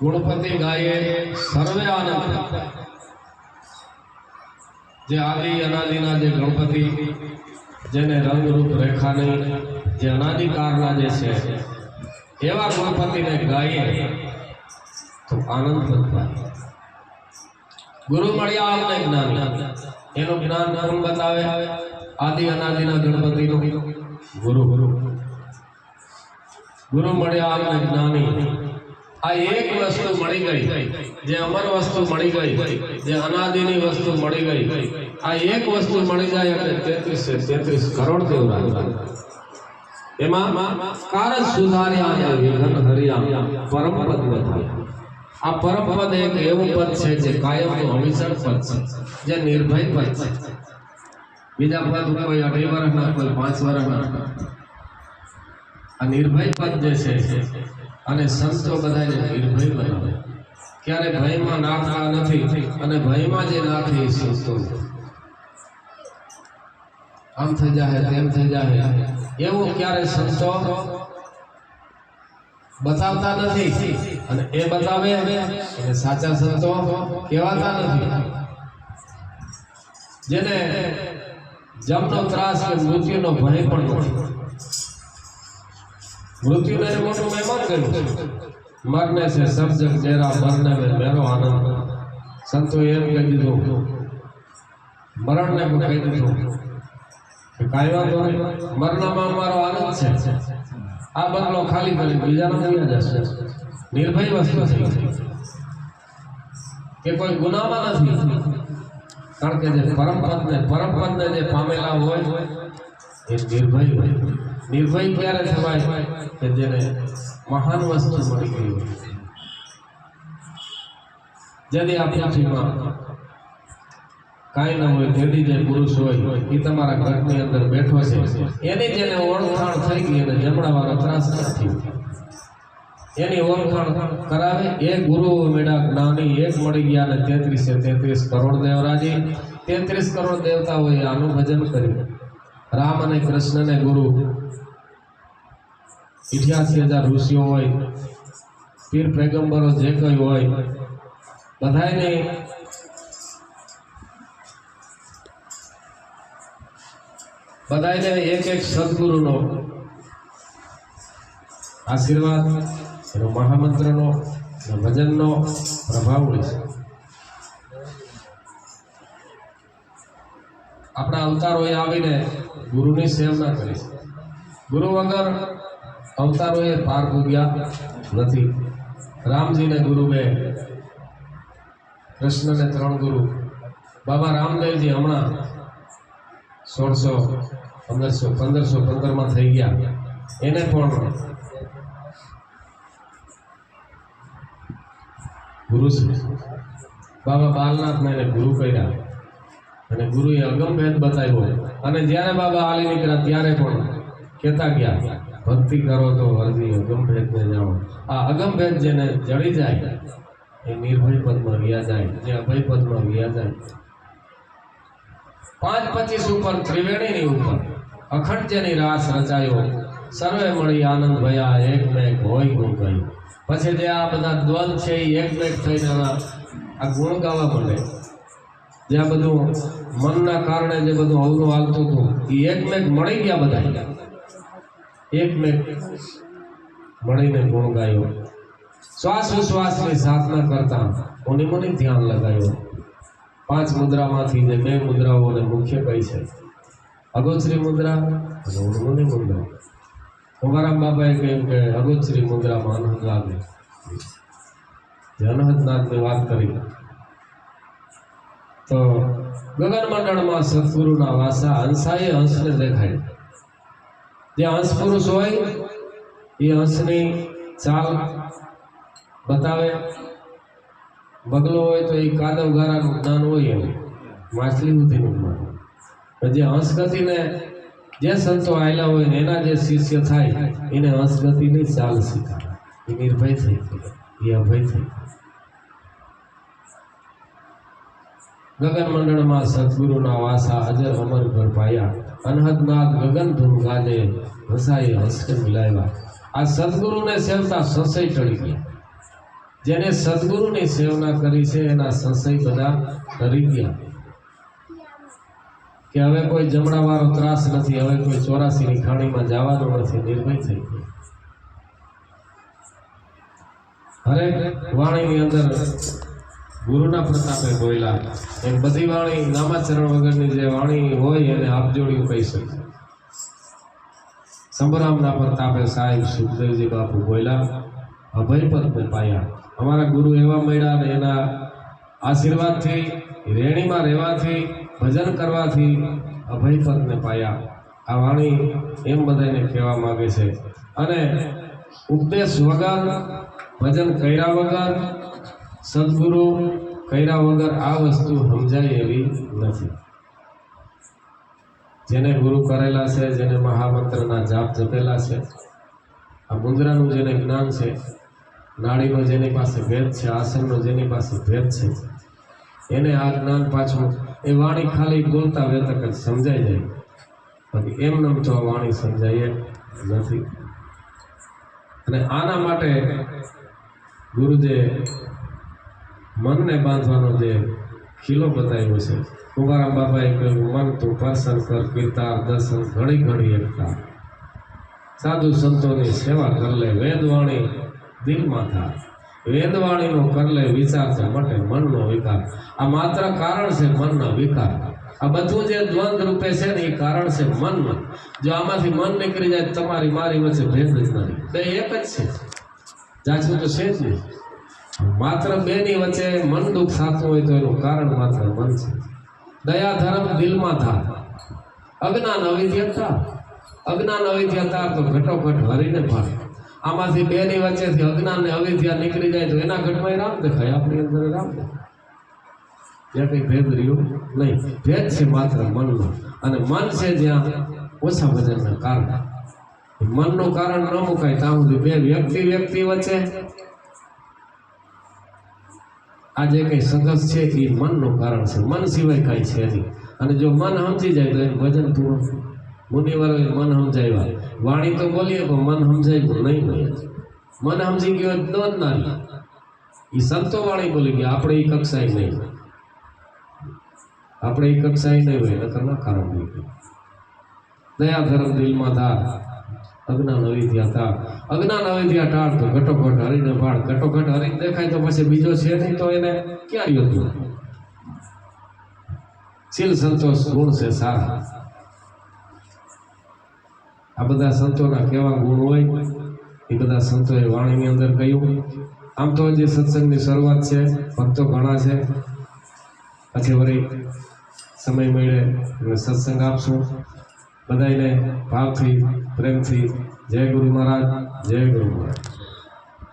ગુણપતિ ગાયે સર્વે આનંદ. જે આદિ અનાદિના જે ગણપતિ, જેને રંગરૂપ રેખા નહીં જે અનાદિકારના જે છે, એવા ગણપતિને ગાઈએ તો આનંદ થાય. ગુરુ મળ્યા અમને જ્ઞાન. એનું જ્ઞાન કોણ બતાવે. આદિ અનાદિના ગણપતિનું ગુરુ ગુરુ. ગુરુ મળ્યા અને જ્ઞાની આ એક વસ્તુ મળી ગઈ. જે અમર વસ્તુ મળી ગઈ. જે અનાદિની વસ્તુ મળી ગઈ. આ એક વસ્તુ મળી જાય એટલે તેત્રીસ તેત્રીસ કરોડ દેવરાજ એમાં કારણ સુધાર્યા અને વિઘન હરિયા પરમ પદ વધાર્યા આ પરમ એક એવું પદ છે જે કાયમનું અવિચળ પદ છે. જે નિર્ભય પદ છે. બીજા પદ કોઈ અઢી વર્ષના કોઈ પાંચ વર્ષના આ નિર્ભય પદ જે છે, અને સંતો બધાને નિર્ભય બનાવે ક્યારે ભયમાં નાખતા નથી અને ભયમાં જે નાખે એ સંતો. આમ થઈ જાય તેમ થઈ જાય એવું ક્યારે સંતો બતાવતા નથી અને એ બતાવે અને સાચા સંતો કહેવાતા નથી. જેને જમનો ત્રાસ કે મૃત્યુનો ભય પણ નથી. મૃત્યુને મોટું મહેમાન કર્યું. મરને છે સર્જક ચહેરા મરને મેં મેરો આનંદ. સંતો એમ કહી દીધું, મરણને પણ કહી દીધું. કે કાંઈ વાંધો નહીં, મરણામાં અમારો આનંદ છે. આ બદલો ખાલી કરી બીજાનો નહીં જશે નિર્ભય વસ્તુ છે. કે કોઈ ગુનામાં નથી. કારણ કે જે પરમપદને પરમપદને જે પામેલા હોય, એ નિર્ભય હોય. નિર્ભય ક્યારે થવાય કે જેને મહાન વસ્તુ મળી ગઈ જેની આ પૃથ્વીમાં કાંઈ ન હોય જેથી જે પુરુષ હોય, એ તમારા ઘરની અંદર બેઠો છે. એની જેને ઓળખાણ થઈ ગઈ અને જમણાવાળો ત્રાસ નથી. એની ઓળખાણ કરાવે, એ ગુરુ મેળા જ્ઞાની, એક મળી ગયા અને તેત્રીસે તેત્રીસ કરોડ દેવરાજી. તેત્રીસ કરોડ દેવતાઓએ આનું ભજન કર્યું. રામ અને કૃષ્ણને ગુરુ. ઇઠ્યાસી હજાર ઋષિઓ હોય, પીર પેગંબરો જે કંઈ હોય બધાને બધાને એક એક સદગુરુનો આશીર્વાદ, એનો મહામંત્રનો ભજનનો પ્રભાવ હોય છે. આપણા અવતારોએ આવીને ગુરુની સેવના કરી. ગુરુ વગર અવતારોએ પાર પૂગ્યા નથી. રામજીને ગુરુ બે કૃષ્ણને ત્રણ ગુરુ. બાબા રામદેવજી હમણાં સોળસો પંદરસો પંદરસો પંદરમાં થઈ ગયા. એને પણ ગુરુ છે. બાબા બાલનાથને એને ગુરુ કર્યા. અને ગુરુએ અગમભેદ બતાવ્યો. અને જ્યારે બાબા આલી નીકળ્યા, ત્યારે પણ કહેતા ગયા, ભક્તિ કરો તો હરજી અગમભેદને જાણો. આ અગમભેદ જેને જડી જાય, એ નિર્ભય પદમાં વ્યા જાય, જે અભય પદમાં વ્યા જાય. પાંચ પચીસ ઉપર ત્રિવેણીની ઉપર અખંડ જેની રાસ રચાયો, સર્વે મળી આનંદ ભયા, એક એક હોય ગુણ કહ્યું. પછી જે આ બધા દ્વંદ છે, એ એક મેક થઈને આ ગુણ ગાવા માંડે. જે આ બધું મનના કારણે જે બધું અવરું હાલતું હતું એ એક મેક મળી ગયા બધા એક મેક મળીને ગુણ ગાયો. શ્વાસ વિશ્વાસની સાધના કરતા મુનિ મને ધ્યાન લગાવ્યો પાંચ મુદ્રામાંથી જે બે મુદ્રાઓને મુખ્ય કહી છે. અગોચરી મુદ્રા અને મુદ્રા. ઉમારામ બાબાએ કહ્યું કે અગોચરી મુદ્રામાં અનહદ લાગે. જે અનહદનાથની વાત કરી. તો ગગનમંડળમાં સદગુરુના વાસા હંસાએ હંસને દેખાય જે હંસ પુરુષ હોય, એ હંસની ચાલ બતાવે. બગલો હોય તો એ કાદવ ગારાનું જ્ઞાન હોય એમ, માછલી સુધીનું જ્ઞાન. જે હંસગતિને જે સંતો આવેલા હોય ને એના જે શિષ્ય થાય, એને હંસગતિની ચાલ શીખાય એ નિર્ભય થઈ એ અભય થઈ ગગન મંડળમાં સદગુરુના વાસા હજર અમર પર પાયા. અનહદનાથ ગગન ધૂમ ગાજે હસાએ હસકે મિલાવ્યા આ સદગુરુને સેવતા સંશય ટળી ગયા. જેને સદગુરુની સેવના કરી છે, એના સંશય બધા ડરી ગયા. કે હવે કોઈ જમણાવાળો ત્રાસ નથી, હવે કોઈ ચોરાસીની ખાણીમાં જવાનું નથી, નિર્ભય થઈ ગયો. હરેક વાણીની અંદર ગુરુના પ્રતાપે બોલ્યા, એ બધી વાણી નામાચરણ વગરની જે વાણી હોય એને આપજોડિયું કહી શકે. સંભરામના પ્રતાપે સાહેબ સુખદેવજી બાપુ બોલ્યા પદ પાયા. અમારા ગુરુ એવા મળ્યા ને એના આશીર્વાદથી, રેણીમાં રહેવાથી, ભજન કરવાથી અભય પદને પાયા. આ વાણી એમ બધાને કહેવા માગે છે. અને ઉપદેશ વગર, ભજન કર્યા વગર સદગુરુ કર્યા વગર આ વસ્તુ સમજાય એવી નથી. જેને ગુરુ કરેલા છે, જેને મહામંત્રના જાપ જપેલા છે, આ મુદ્રાનું જેને જ્ઞાન છે, નાડીનો જેની પાસે ભેદ છે, આસનનો જેની પાસે ભેદ છે, એને આ જ્ઞાન પાછું એ વાણી ખાલી બોલતા વેતક જ સમજાઈ જાય. બાકી એમ તો આ વાણી સમજાય નથી. અને આના માટે ગુરુજે મનને બાંધવાનો જે ખીલો બતાવ્યો છે. કુંભારામ બાબાએ કહ્યું મન તું પરસન કર કીર્તાર દર્શન, ઘણી ઘણી એકતા. સાધુ સંતોની સેવા કરલે વેદવાણી દિલમાં થાય વેદવાણીનો કરલે વિચાર છે, માટે મનનો વિકાર. આ માત્ર કારણ છે, મનનો વિકાર. આ બધું જે દ્વંદ રૂપે છે ને, એ કારણ છે મનમાં જો આમાંથી મન નીકળી જાય તમારી મારી વચ્ચે ભેદ જ નથી. તો એક જ છે. જાજુ તો છે જ નહીં. માત્ર બેની વચ્ચે મન દુઃખ થતું હોય તો એનું કારણ માત્ર મન છે. દયા ધર્મ દિલમાં થા અજ્ઞાન અવિદ્યતા અજ્ઞાન અવિદ્યતા તો ઘટોઘટ હરીને ભાળ આમાંથી બેની વચ્ચેથી અજ્ઞાન ને અવિદ્યા નીકળી જાય તો એના ઘટમાં રામ દેખાય, આપણી અંદર રામ દેખાય. ત્યાં કંઈ ભેદ રહ્યો નહીં. ભેદ છે માત્ર મનનો. અને મન છે જ્યાં ઓછા વજનના કારણ. મનનું કારણ ન મુકાય, ત્યાં સુધી બે વ્યક્તિ વ્યક્તિ વચ્ચે આ જે કંઈ સંઘર્ષ છે એ મનનું કારણ છે. મન સિવાય કાંઈ છે નહીં. અને જો મન સમજી જાય તો એનું ભજન પૂરું મુનિવરોએ મન સમજાવ્યા. વાણી તો બોલીએ પણ મન સમજાયું નહીં નહીં મન સમજી ગયો તો એ સંતો વાણી બોલી ગયા, આપણે એ કક્ષાએ નહીં આપણે એ કક્ષાએ નહીં હોય, નકર ના કારણ નહીં દયા ધર્મ દિલમાં ધાર. અજ્ઞાન અવિદ્યા તાર અજ્ઞાન અવિદ્યા ટાળ તો ઘટોઘટ હરીને ભાળ. ઘટોઘટ હરીને દેખાય તો પછી બીજો છે નહીં તો એને ક્યાં યોગ્ય શીલ સંતોષ ગુણ છે સારા. આ બધા સંતોના કેવા ગુણ હોય? એ બધા સંતોએ વાણીની અંદર કહ્યું. આમ તો જે સત્સંગની શરૂઆત છે, ભક્તો ઘણા છે. પછી વળી સમય મળે સત્સંગ આપશું. બધાને ભાવથી પ્રેમથી જય ગુરુ મહારાજ જય ગુરુ મહારાજ.